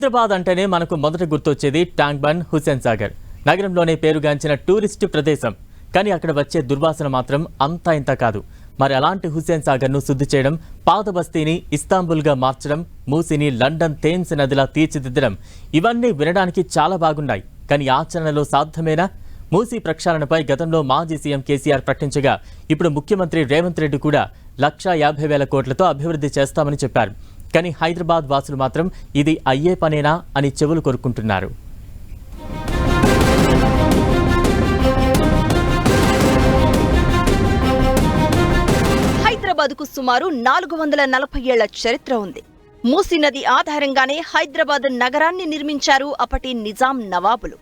హైదరాబాద్ అంటేనే మనకు మొదట గుర్తొచ్చేది ట్యాంక్ బండ్ హుస్సేన్ సాగర్. నగరంలోనే పేరుగాంచిన టూరిస్ట్ ప్రదేశం. కానీ అక్కడ వచ్చే దుర్వాసన మాత్రం అంతా ఇంత కాదు. మరి అలాంటి హుస్సేన్ సాగర్ను శుద్ధి చేయడం పాత బస్తీని ఇస్తాంబుల్గా మార్చడం మూసిని లండన్ థేమ్స్ నదిలా తీర్చిదిద్దడం ఇవన్నీ వినడానికి చాలా బాగున్నాయి. కానీ ఆచరణలో సాధ్యమేనా? మూసీ ప్రక్షాళనపై గతంలో మాజీ సీఎం కేసీఆర్ ప్రకటించగా ఇప్పుడు ముఖ్యమంత్రి రేవంత్ రెడ్డి కూడా లక్షా యాభై వేల కోట్లతో అభివృద్ధి చేస్తామని చెప్పారు. కానీ హైదరాబాద్ వాసులు మాత్రం ఇది అయ్యే పనేనా అని చెవులు కొరుకుంటున్నారు హైదరాబాద్కు సుమారు నాలుగు వందల నలభై ఏళ్ళ చరిత్ర ఉంది. మూసీ నది ఆధారంగానే హైదరాబాద్ నగరాన్ని నిర్మించారు అప్పటి నిజాం నవాబులు.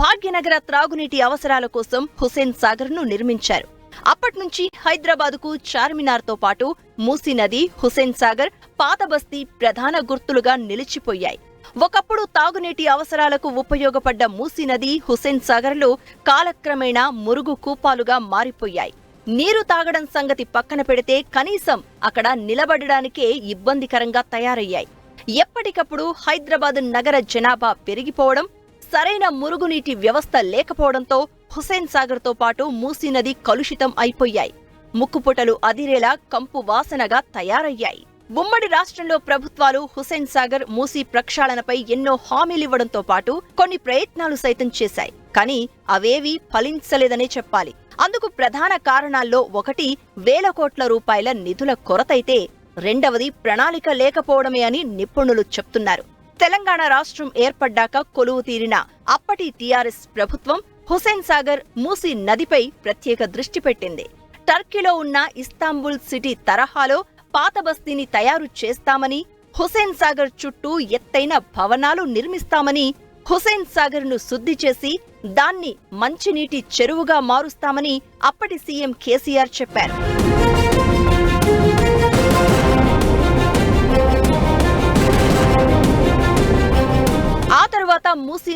భాగ్యనగర త్రాగునీటి అవసరాల కోసం హుసేన్ సాగర్ను నిర్మించారు. అప్పట్నుంచి హైదరాబాద్కు చార్మినార్తో పాటు మూసీ నది హుసేన్ సాగర్ పాతబస్తీ ప్రధాన గుర్తులుగా నిలిచిపోయాయి. ఒకప్పుడు తాగునీటి అవసరాలకు ఉపయోగపడ్డ మూసీ నది హుసేన్ సాగర్లు కాలక్రమేణా మురుగు కూపాలుగా మారిపోయాయి. నీరు తాగడం సంగతి పక్కన పెడితే కనీసం అక్కడ నిలబడడానికే ఇబ్బందికరంగా తయారయ్యాయి. ఎప్పటికప్పుడు హైదరాబాద్ నగర జనాభా పెరిగిపోవడం సరైన మురుగునీటి వ్యవస్థ లేకపోవడంతో హుసేన్ సాగర్తో పాటు మూసీ నది కలుషితం అయిపోయాయి. ముక్కుపుటలు అదిరేలా కంపు వాసనగా తయారయ్యాయి. ఉమ్మడి రాష్ట్రంలో ప్రభుత్వాలు హుసేన్ సాగర్ మూసీ ప్రక్షాళనపై ఎన్నో హామీలివ్వడంతో పాటు కొన్ని ప్రయత్నాలు సైతం చేశాయి. కానీ అవేవీ ఫలించలేదనే చెప్పాలి. అందుకు ప్రధాన కారణాల్లో ఒకటి వేల కోట్ల రూపాయల నిధుల కొరతైతే రెండవది ప్రణాళిక లేకపోవడమే అని నిపుణులు చెప్తున్నారు. తెలంగాణ రాష్ట్రం ఏర్పడ్డాక కొలువు తీరిన అప్పటి టీఆర్ఎస్ ప్రభుత్వం హుసేన్ సాగర్ మూసీ నదిపై ప్రత్యేక దృష్టి పెట్టింది. టర్కీలో ఉన్న ఇస్తాంబుల్ సిటీ తరహాలో పాత బస్తీని తయారు చేస్తామని హుసేన్ సాగర్ చుట్టూ ఎత్తైన భవనాలు నిర్మిస్తామని హుసేన్ సాగర్ను శుద్ధి చేసి దాన్ని మంచినీటి చెరువుగా మారుస్తామని అప్పటి సీఎం కేసీఆర్ చెప్పారు.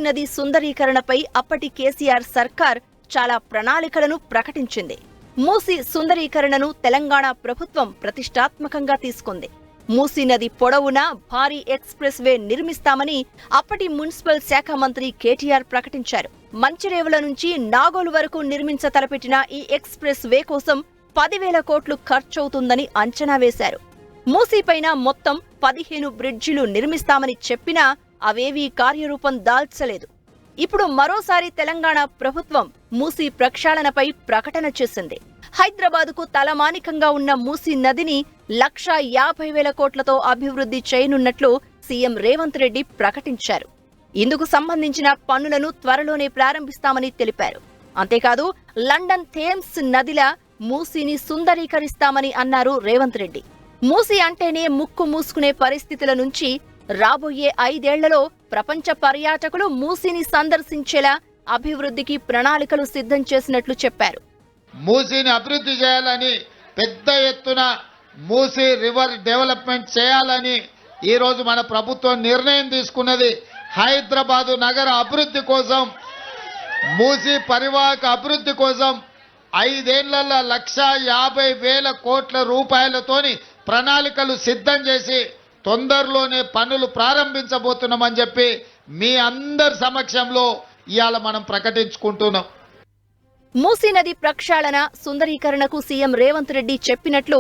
నది సుందరీకరణపై అప్పటి కేసీఆర్ సర్కార్ చాలా ప్రణాళికలను ప్రకటించింది. మూసీ సుందరీకరణను తెలంగాణ ప్రభుత్వం ప్రతిష్టాత్మకంగా తీసుకుంది. మూసీ నది పొడవునా భారీ ఎక్స్ప్రెస్ వే నిర్మిస్తామని అప్పటి మున్సిపల్ శాఖ మంత్రి కేటీఆర్ ప్రకటించారు. మంచిరేవుల నుంచి నాగోలు వరకు నిర్మించ తలపెట్టిన ఈ ఎక్స్ప్రెస్ వే కోసం పదివేల కోట్లు ఖర్చవుతుందని అంచనా వేశారు. మూసీపైన మొత్తం పదిహేను బ్రిడ్జిలు నిర్మిస్తామని చెప్పినా అవేవీ కార్యరూపం దాల్చలేదు. ఇప్పుడు మరోసారి తెలంగాణ ప్రభుత్వం మూసీ ప్రక్షాళనపై ప్రకటన చేసింది. హైదరాబాదుకు తలమానికంగా ఉన్న మూసీ నదిని లక్షా యాభై వేల కోట్లతో అభివృద్ధి చేయనున్నట్లు సీఎం రేవంత్ రెడ్డి ప్రకటించారు. ఇందుకు సంబంధించిన పనులను త్వరలోనే ప్రారంభిస్తామని తెలిపారు. అంతేకాదు లండన్ థేమ్స్ నదిల మూసీని సుందరీకరిస్తామని అన్నారు రేవంత్ రెడ్డి. మూసీ అంటేనే ముక్కు మూసుకునే పరిస్థితుల నుంచి రాబోయే ఐదేళ్ళలో ప్రపంచ పర్యాటకులు మూసీని సందర్శించేలా అభివృద్ధికి ప్రణాళికలు సిద్ధం చేసినట్లు చెప్పారు. మూసీని అభివృద్ధి చేయాలని పెద్ద ఎత్తున మూసీ రివర్ డెవలప్మెంట్ చేయాలని ఈరోజు మన ప్రభుత్వం నిర్ణయం తీసుకున్నది. హైదరాబాదు నగర అభివృద్ధి కోసం మూసీ పరివాహక అభివృద్ధి కోసం ఐదేళ్ళలో లక్ష యాభై వేల కోట్ల రూపాయలతోని ప్రణాళికలు సిద్ధం చేసి తొందరలోనే పనులు ప్రారంభించబోతున్నామని చెప్పి మీ అందరి సమక్షంలో ఇవాళ మనం ప్రకటించుకుంటున్నాం. మూసీ నది ప్రక్షాళన సుందరీకరణకు సీఎం రేవంత్ రెడ్డి చెప్పినట్లు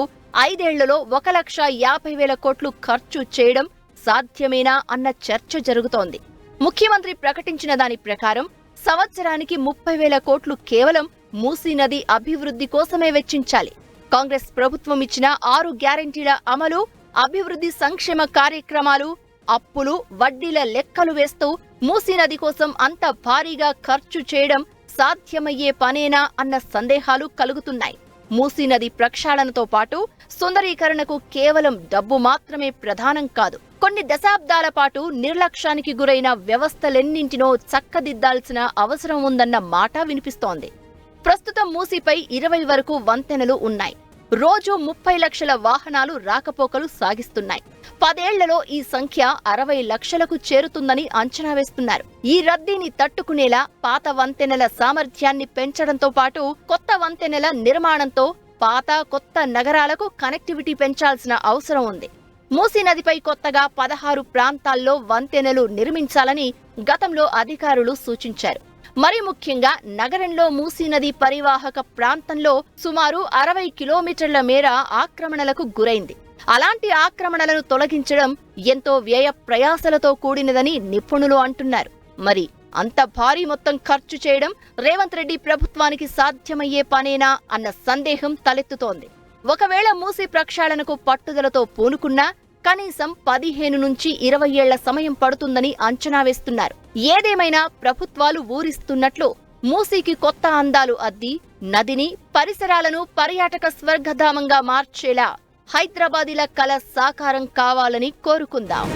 ఐదేళ్ళలో ఒక లక్ష యాభై వేల కోట్లు ఖర్చు చేయడం సాధ్యమేనా అన్న చర్చ జరుగుతోంది. ముఖ్యమంత్రి ప్రకటించిన దాని ప్రకారం సంవత్సరానికి ముప్పై వేల కోట్లు కేవలం మూసీ నది అభివృద్ధి కోసమే వెచ్చించాలి. కాంగ్రెస్ ప్రభుత్వం ఇచ్చిన ఆరు గ్యారంటీల అమలు అభివృద్ధి సంక్షేమ కార్యక్రమాలు అప్పులు వడ్డీల లెక్కలు వేస్తూ మూసీ నది కోసం అంత భారీగా ఖర్చు చేయడం సాధ్యమయ్యే పనేనా అన్న సందేహాలు కలుగుతున్నాయి. మూసీ నది ప్రక్షాళనతో పాటు సుందరీకరణకు కేవలం డబ్బు మాత్రమే ప్రధానం కాదు. కొన్ని దశాబ్దాల పాటు నిర్లక్ష్యానికి గురైన వ్యవస్థలెన్నింటినో చక్కదిద్దాల్సిన అవసరం ఉందన్న మాట వినిపిస్తోంది. ప్రస్తుతం మూసీపై ఇరవై వరకు వంతెనలు ఉన్నాయి. రోజు ముప్పై లక్షల వాహనాలు రాకపోకలు సాగిస్తున్నాయి. పదేళ్ళలో ఈ సంఖ్య అరవై లక్షలకు చేరుతుందని అంచనా వేస్తున్నారు. ఈ రద్దీని తట్టుకునేలా పాత వంతెనల సామర్థ్యాన్ని పెంచడంతో పాటు కొత్త వంతెనల నిర్మాణంతో పాత కొత్త నగరాలకు కనెక్టివిటీ పెంచాల్సిన అవసరం ఉంది. మూసీ నదిపై కొత్తగా పదహారు ప్రాంతాల్లో వంతెనలు నిర్మించాలని గతంలో అధికారులు సూచించారు. మరి ముఖ్యంగా నగరంలో మూసీ నది పరివాహక ప్రాంతంలో సుమారు అరవై కిలోమీటర్ల మేర ఆక్రమణలకు గురైంది. అలాంటి ఆక్రమణలను తొలగించడం ఎంతో వ్యయ ప్రయాసలతో కూడినదని నిపుణులు అంటున్నారు. మరి అంత భారీ మొత్తం ఖర్చు చేయడం రేవంత్ రెడ్డి ప్రభుత్వానికి సాధ్యమయ్యే పనేనా అన్న సందేహం తలెత్తుతోంది. ఒకవేళ మూసి ప్రక్షాళనకు పట్టుదలతో పూనుకున్నా కనీసం పదిహేను నుంచి ఇరవై ఏళ్ళ సమయం పడుతుందని అంచనా వేస్తున్నారు. ఏదేమైనా ప్రభుత్వాలు ఊరిస్తున్నట్లు మూసీకి కొత్త అందాలు అద్ది నదిని పరిసరాలను పర్యాటక స్వర్గధామంగా మార్చేలా హైదరాబాదీల కల సాకారం కావాలని కోరుకుందాం.